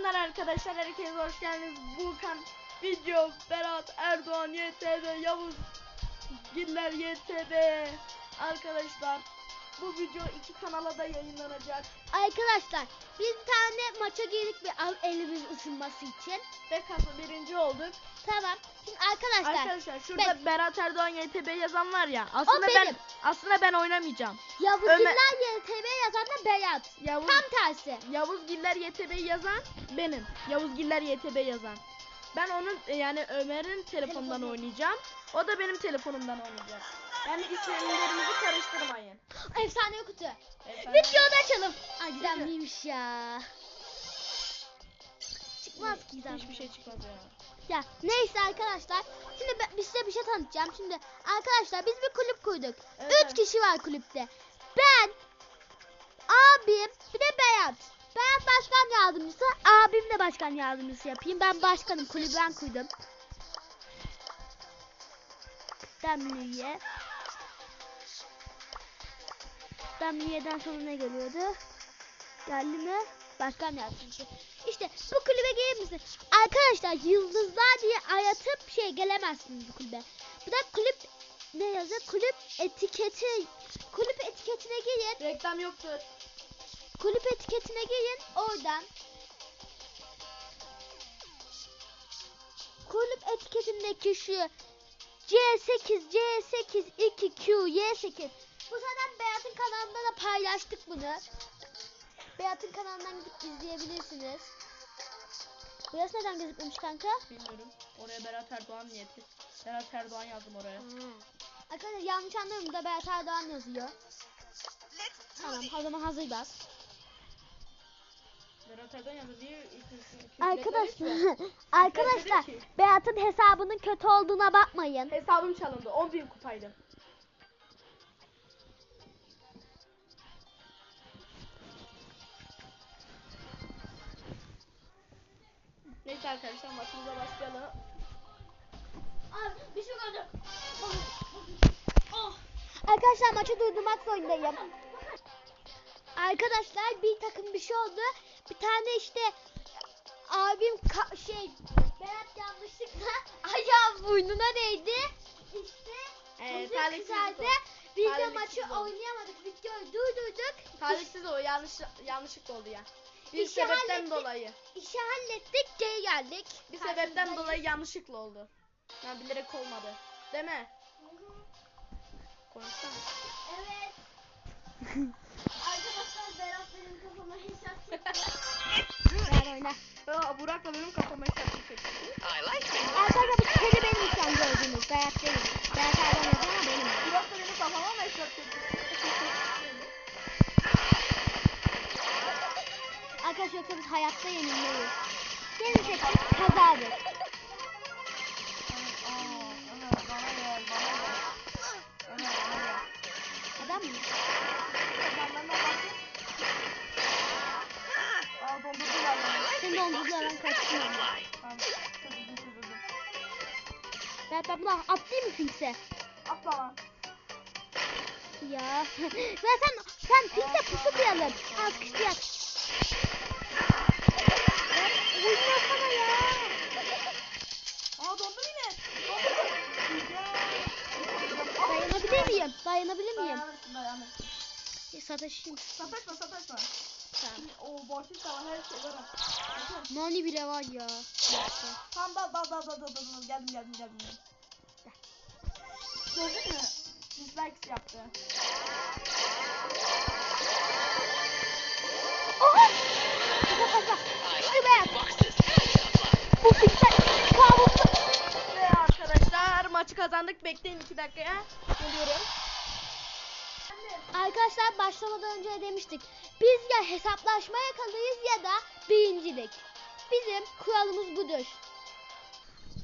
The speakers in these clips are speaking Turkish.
Selamlar arkadaşlar, herkese hoş geldiniz. Vulkan, Video, Berat, Erdoğan, YTB, Yavuz, Giller, YTB. Arkadaşlar, bu video iki kanala da yayınlanacak. Arkadaşlar bir tane maça girdik bir al elimiz ısınması için. Ve kasa birinci olduk. Tamam. Şimdi arkadaşlar, Arkadaşlar şurada ben- Berat Erdoğan YTB yazan var ya. Aslında ben benim. aslında ben oynamayacağım. Yavuzlar Ömer- YTB yazan da Beyat. Yavuz Tam tersi. Yavuz Giller YTB yazan benim. Yavuz Giller YTB yazan. Ben onun e, yani Ömer'in telefonundan Telefonu. oynayacağım. O da benim telefonumdan oynayacak. Yani isimlerimizi karıştırmayın. Efsane kutu. Efendim? Videoda açalım. Ay gizemliymiş ya. Çıkmaz ki gizem. Hiçbir şey çıkmaz ya. Ya neyse arkadaşlar. Şimdi ben, biz size bir şey tanıtacağım. Şimdi arkadaşlar biz bir kulüp kurduk. Evet, Üç kişi var kulüpte. Ben, abim, bir de Beyat. Beyat başkan yardımcısı, abim de başkan yardımcısı yapayım. Ben başkanım, kulübü ben kurdum. Demliye. Demliye'den sonra ne geliyordu? Geldi mi? Başkan yardımcısı. İşte bu kulübe gelir misin? Arkadaşlar yıldızlar diye aratıp şey gelemezsiniz bu kulübe. Bu da kulüp ne yazıyor? Kulüp etiketi. Kulüp etiketine girin. Reklam yoktur. Kulüp etiketine girin. Oradan kulüp etiketindeki şu C8, C8, 2Q, Y8. Bu zaten Beyat'ın kanalında da paylaştık bunu. Beyat'ın kanalından gidip izleyebilirsiniz. Burası neden gözükmemiş kanka? Bilmiyorum. Oraya Berat Erdoğan niyeti. Berat Erdoğan yazdım oraya. Arkadaşlar yanlış anlıyorum burada Berat Erdoğan yazıyor. Tamam o zaman hazır bas. Berat Erdoğan yazdı diye Arkadaşlar, arkadaşlar. Berat'ın hesabının kötü olduğuna bakmayın. Hesabım çalındı. 10.000 kupaydı. Neyse arkadaşlar maçımıza başlayalım. bir şey oldu. Arkadaşlar maçı durdurmak zorundayım. Arkadaşlar bir takım bir şey oldu. Bir tane işte abim şey Berat yanlışlıkla ayağı burnuna değdi. İşte talihsizlik kızardı. Biz de maçı oynayamadık. Videoyu durdurduk. Talihsiz o yanlış yanlışlıkla oldu ya. Bir İşi sebepten hallettik. dolayı. İşi hallettik. Geri geldik. Bir sebepten Karşınızdayız. dolayı yanlışlıkla oldu. Yani bilerek olmadı. Değil mi? Konuşsana. Evet. Arkadaşlar Berat benim kafama headshot çekti. Ver oyna. Aa, Burak'la benim kafama şarkı çekti. Yenilmeyiz. Yenilsek biz kazarız. Adam mı? Seni dondurdular ben kaçtım ama. Berat ben bunu atlayayım mı Finks'e? Atla. Ya. Ve sen sen Finks'e pusu koyalım. Az kışlayak. Dayanabilir miyim? Dayanırsın dayanırsın. Bir sataşayım. Sataşma sataşma. Tamam. O borçlu falan her şey var. Nani bile var ya. Tamam dal dal dal dal dal dal. Geldim geldim geldim. Gördün mü? Dislikes yaptı. Oha! İşte beyaz. Bu Finks'e kavustu. Ve arkadaşlar maçı kazandık. Bekleyin 2 dakikaya. Geliyorum. Arkadaşlar başlamadan önce demiştik. Biz ya hesaplaşmaya kalırız ya da birincilik. Bizim kuralımız budur.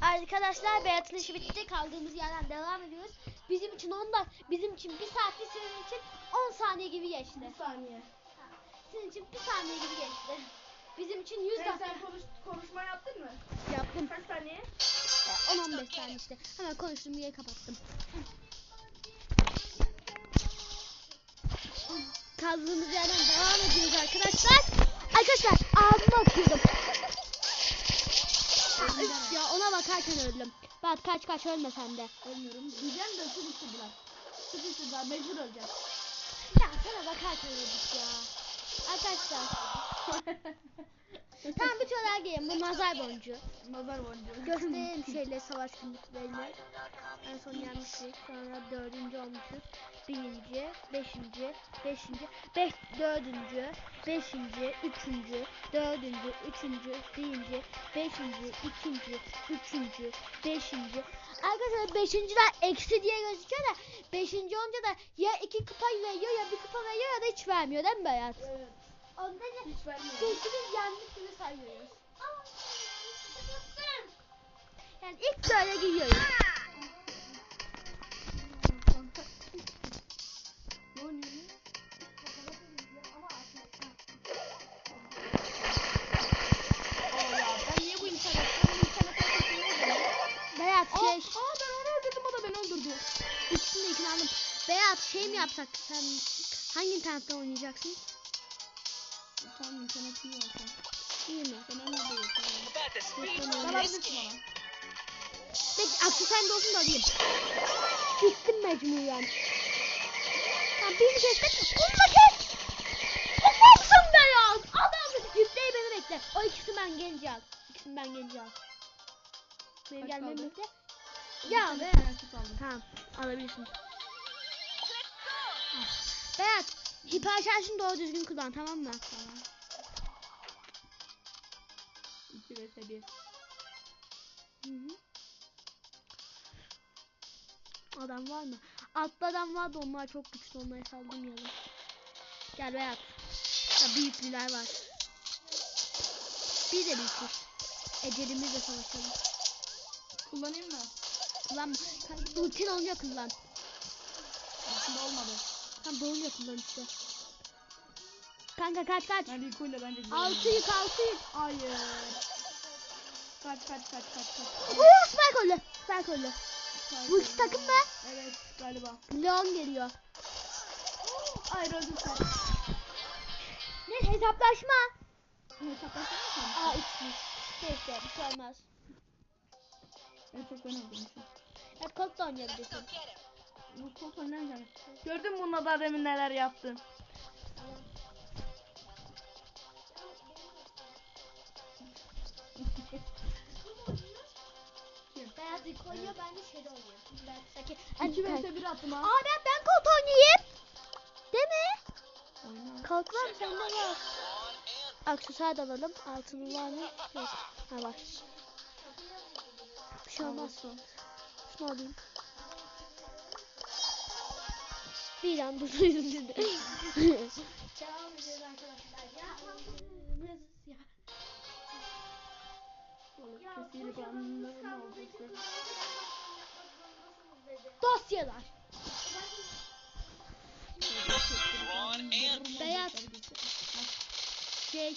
Arkadaşlar Berat'ın işi bitti. Kaldığımız yerden devam ediyoruz. Bizim için 10 da bizim için bir saatli senin için 10 saniye gibi geçti. Bir saniye. Senin için bir saniye gibi geçti. Bizim için 100 Sen, dakika sen konuş, konuşma yaptın mı? yaptım. Kaç saniye? Ee, 10-15 saniye işte. Hemen konuştum yeri kapattım. kaldığımız yerden devam ediyoruz arkadaşlar. Arkadaşlar ağzıma okuyordum. ya, ona bakarken öldüm. Bak kaç kaç ölme sen de. Ölmüyorum. Diyeceğim de sıkıştı biraz. Sıkıştı daha mecbur öleceğim. Ya sana bakarken öldük ya. Arkadaşlar. tamam bir tane gelin. Bu nazar boncuğu. Nazar boncuğu. Gösterelim şeyle savaş günlüklerini. En son yenmiştik. Sonra dördüncü olmuşuz. Birinci, beşinci, beşinci, beş, dördüncü, beşinci, üçüncü, dördüncü, üçüncü, birinci, beşinci, ikinci, üçüncü, beşinci. Arkadaşlar beşinciler eksi diye gözüküyor da beşinci olunca da ya iki kupa veriyor ya bir kupa veriyor ya da hiç vermiyor değil mi Berat? Evet. Ondan da Hiç vermiyorum. beşimiz yendik gibi sayıyoruz. Yani ilk böyle giyiyoruz. Ne oluyor? Aa ya ben niye bu internetten bu internetten kaçırıyorum? Beyaz Aa, şey, aa ben onu öldürdüm o da beni öldürdü. ikisini de ikini aldım. Beyaz şey mi yapsak? Sen hangi internetten oynayacaksın? Tamam internetim yok. ya. İyi mi? Onu the speed Tamam. for Bana this bilirsin game. bana. Peki aksesuar da olsun da alayım. Gittim mecburen. Tamam birini kestik. Bunu da kes. Adamsın Beyaz. Adam. Yükleyi beni bekle. O ikisi ben gelince al. İkisini ben gelince al. Benim gelmemi bekle. Bir Ya be. internet. Tamam alabilirsin. Berat hiper şarjını doğru düzgün kullan tamam mı? Tamam. 2 vs 1. Hı hı. Adam var mı? Altta adam var da onlar çok güçlü onları saldırmayalım. Gel Berat. Ya büyüklüler var. Biz de büyüklüyüz. Ecelimizle savaşalım. Kullanayım mı? Kanka, Ultin olunca kullan. Aslında olmadı. Tam dolunca kullan işte. Kanka kaç kaç. Ben Rico ile bence güzel Altı yük altı yük. Hayır. Kaç kaç kaç kaç kaç. Oo Spike öldü. Spike öldü. Bu ikisi takım mı? Evet galiba. Leon geliyor. Hayır öldüm sen. Ne hesaplaşma. Hesaplaşma mı? Aa üçmüş. Neyse bir şey olmaz. En çok ben öldürmüşüm. Hep kod da oynayabilirsin. Bu top oynayacağım. Gördün mü bununla da demin neler yaptın? Beyaz koyuyor ben de şeyde oynuyorum. Beyaz'daki. 2 vs 1 attım ha. Aa ben, ben kod oynayayım. Değil mi? Oyna. Kalk var sende var. Aksesuar da alalım. Altının var mı? Yok. Ha var. Bir şey olmaz. Şunu alayım. Bir an şimdi. Devam ediyoruz arkadaşlar. Ya. Ya. Balık kesiyle bandım oldu. Dosyalar. Beyaz. Şey.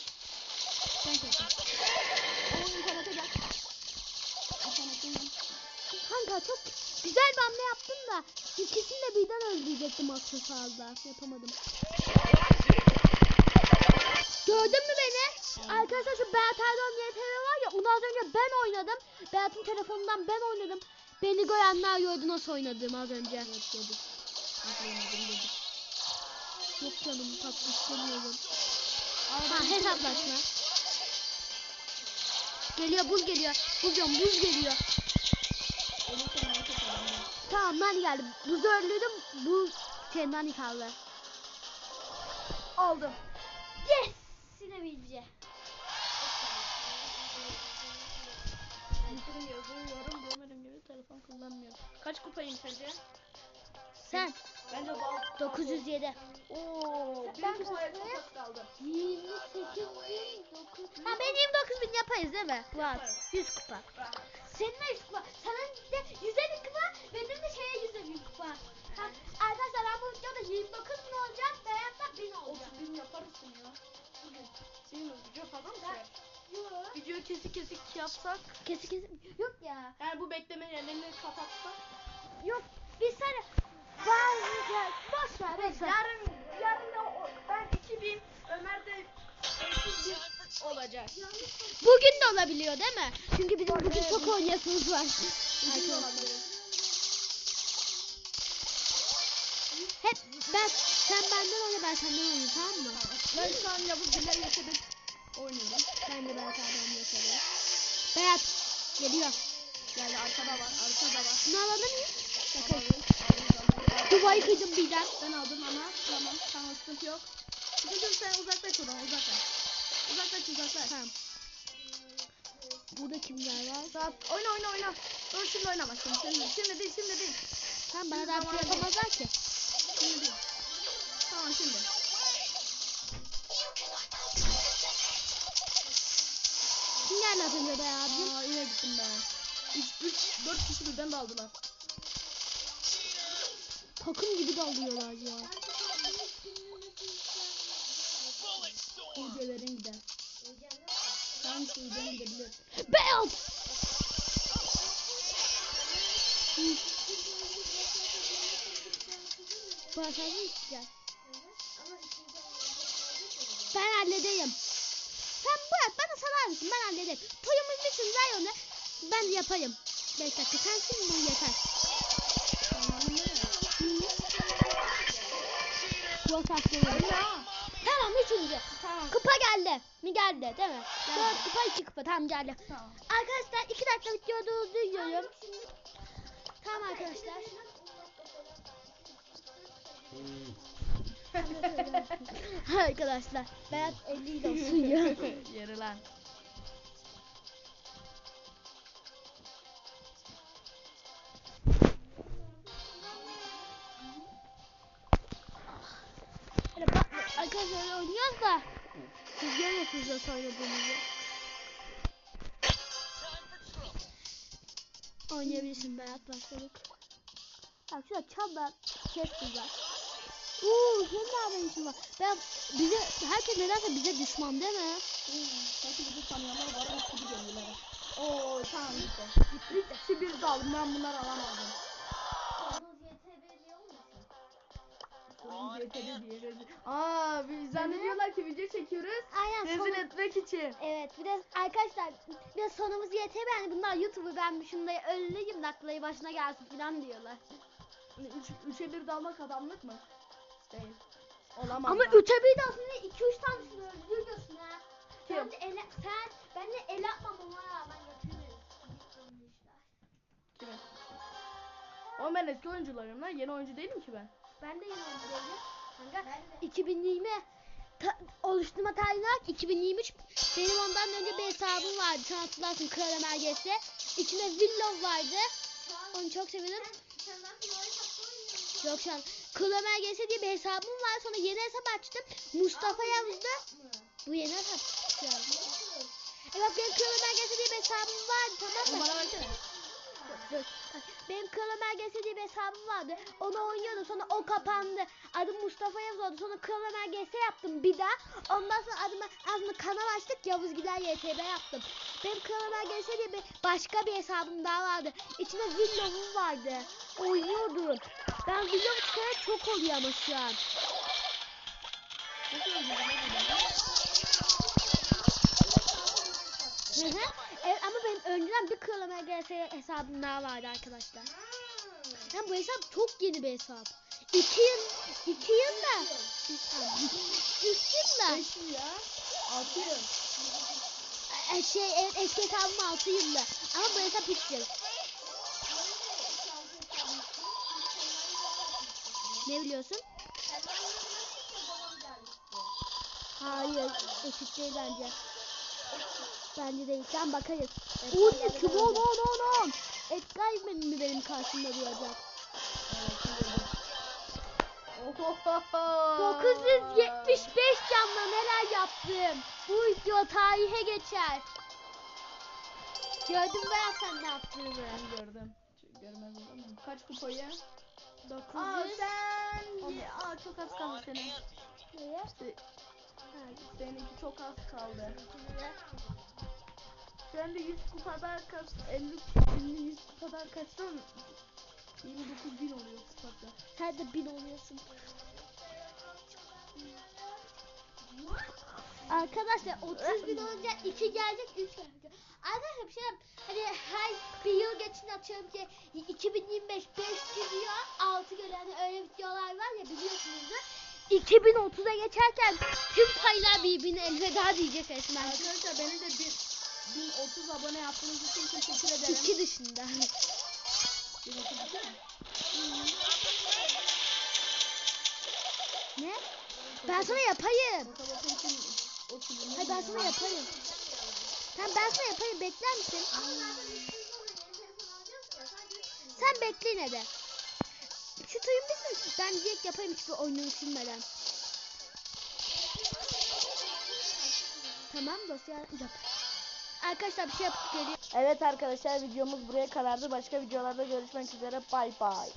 Kanka çok güzel bir hamle yaptım da ikisini de birden öldürecektim aksesuarda. Yapamadım. Gördün mü beni? Arkadaşlar şu Berat Erdoğan diye TV var ya onu az önce ben oynadım. Berat'ın telefonundan ben oynadım. Beni görenler gördü nasıl oynadığımı az önce. Evet gördük. Oynadığını gördük. Yok canım tatlı istemiyorum. Ha hesaplaşma. Geliyor buz geliyor. Buz diyorum buz geliyor. Tamam ben geldim. Buzu öldürdüm. Buz senden kaldı. Aldım. Yes! Yine bilce. Bitirim yazıyorum. Görmedim gibi telefon kullanmıyorum. Kaç kupayım sence? Sen Bence daha 907. Oo, Ben kupaya kaçtayım? çok kaldı. 28 bin 9 Ha ben 29 bin yaparız değil mi? Var. Yaparız. 100 kupa. Senin de 100 kupa. Senin de 100 bin kupa. Benim de şeye 100 bin kupa. Ha, arkadaşlar ben bu videoda 29 bin olacağım. Berat'ta 1000 olacak. 30 bin yaparsın ya. Değil mi? Video fazla mı Ben- sürer? Yok. Videoyu kesik kesik yapsak. Kesin kesin. Yok ya. Yani bu bekleme yerlerini kapatsak. Yok. Biz sana var ya boş ver boş ver. Yarın, yarın da o- ben 2000, Ömer de 800 bin olacak. Bugün de olabiliyor değil mi? Çünkü bizim bugün çok oynayasımız var. Hep ben sen benden oyna ben senden oynayayım tamam mı? Ben şu an Yavuz Güller yaşadık. Oynuyorum. Ben de Berat abim yaşadım. Berat geliyor. Yani arkada var, arkada var. Bunu alalım mı? Alalım, alalım. Dubayı kıydım birden. Ben aldım ama tamam tamam sıkıntı yok. Sıkıntı yok sen uzaklaş oradan uzaklaş. Uzaklaş uzaklaş. Tamam. Burada kimler var? Tamam oyna oyna oyna. Dur şimdi oynama şimdi şimdi, değil şimdi değil. Tamam bana daha bir şey yapamazlar ki. Şimdi değil. Tamam şimdi. Kim geldi az önce be abicim? Aa yine gittim ben. 3 3 4 kişi birden daldılar. Takım gibi dalıyorlar ya. Hocelerin gider. Sen şeyden gidebilir. Beyaz! Mi isteyeceksin? Ben halledeyim. Sen bırak bana salar mısın? Ben hallederim. Toyumuz bitsin ver onu. Ben yapayım. 5 dakika sen şimdi bunu yeter. Aslında. Oyna. Tamam üçüncü. Tamam. Kupa geldi. Mi geldi değil mi? Dört kupa iki kupa tamam geldi. Tamam. Arkadaşlar iki dakika video durduruyorum. Tamam arkadaşlar. arkadaşlar Berat 50 ile. Yeri lan. Arkadaşlar oynuyoruz da siz görüyorsunuz nasıl oynadığımızı. Oynayabilirsin Berat başladık. Bak şurada çabuk ses var. Uuu senin haberin için var? Ben bize herkes nedense bize düşman değil mi? Sanki bizi tanıyanlar var ama gibi gönüller. Oo tamam işte. Gitti. İkisi bir daldım ben bunları alamadım. Onun CTD diye rezil. Aa biz zannediyorlar ki video çekiyoruz. Aynen Rezil sonu- etmek için. Evet bir de arkadaşlar bir de sonumuz yeter yani bunlar YouTuber ben şunda öleyim naklayı başına gelsin falan diyorlar. Üç, üçe bir dalmak adamlık mı? Değil. Olamaz. Ama lan. üçe bir de aslında iki üç tanesini öldürüyorsun ha. Kim? Sen de el, sen ben de el atmam ona rağmen yapıyoruz. Kimi? Oğlum ben eski oyuncularım lan. Yeni oyuncu değilim ki ben. Ben de öldürüyorum. Kanka 2020 ta, oluşturma tarihine bak 2023 benim ondan önce bir hesabım vardı. Sen hatırlarsın Kral Emergesi. İçinde Willow vardı. Onu çok severim yok şu an. Kral Emergesi diye bir hesabım var. Sonra yeni hesap açtım. Mustafa Yavuz'da bu yeni hesap yani. Evet benim Kral Emergesi diye bir hesabım vardı tamam mı? Dur. Benim Kral Emergesi diye bir hesabım vardı. Onu oynuyordum. Sonra o kapandı. Adım Mustafa Yavuz oldu. Sonra Kral Emergesi yaptım bir daha. Ondan sonra adıma aslında kanal açtık. Yavuz Gider YTB yaptım. Benim Kral Emergesi diye bir başka bir hesabım daha vardı. İçinde Willow'um vardı. Oynuyordum. Ben Willow çıkarak çok oluyor ama şu an. Hı hı. Evet ama benim önceden bir Kral Emergesi hesabım daha vardı arkadaşlar. Yani bu hesap çok yeni bir hesap. İki yıl, iki yıl da, üç yıl da, Beş yıl ya. Altı yıl. e, şey evet eski hesabım altı yılda. Ama bu hesap üç yıl. Ne biliyorsun? Hayır, eşit değil bence. Bence değil. Sen bakarız. Uğur kim on on on on. Edgar benim mi benim karşımda duracak? Ohohoho. 975 canla neler yaptım. Bu video tarihe geçer. Gördün mü ben sen ne yaptığını? Ben gördüm. Olur mu? Kaç kupayı? 900. Aa sen... Ye- Aa çok az kaldı senin. Neye? İşte seninki çok az kaldı. Sen de 100 kupadan kaç... 50 50 100 kupadan kaçtın? 29 bin oluyor kupada. Sen de bin oluyorsun. Arkadaşlar 30 bin olunca 2 gelecek 3 gelecek. Arkadaşlar bir şey hani her bir yıl geçin atıyorum ki 2025 5 gidiyor 6 geliyor hani öyle videolar var ya biliyorsunuzdur. 2030'a geçerken tüm sayılar birbirine elveda diyecek resmen. Arkadaşlar beni de bir 1030 abone yaptığınız için teşekkür ederim. İki dışında. 1030 değil mi? Ne? Ben sana yapayım. Motobotu için 30 bin. Hayır ben sana yaparım. Tamam ben sana yaparım bekler misin? Sen bekle yine de. Şu tuyum bitsin. Ben direkt yaparım hiçbir oyununu silmeden. Tamam dosya yap. Arkadaşlar bir şey yapıp geliyor. Evet arkadaşlar videomuz buraya kadardı. Başka videolarda görüşmek üzere. Bay bay.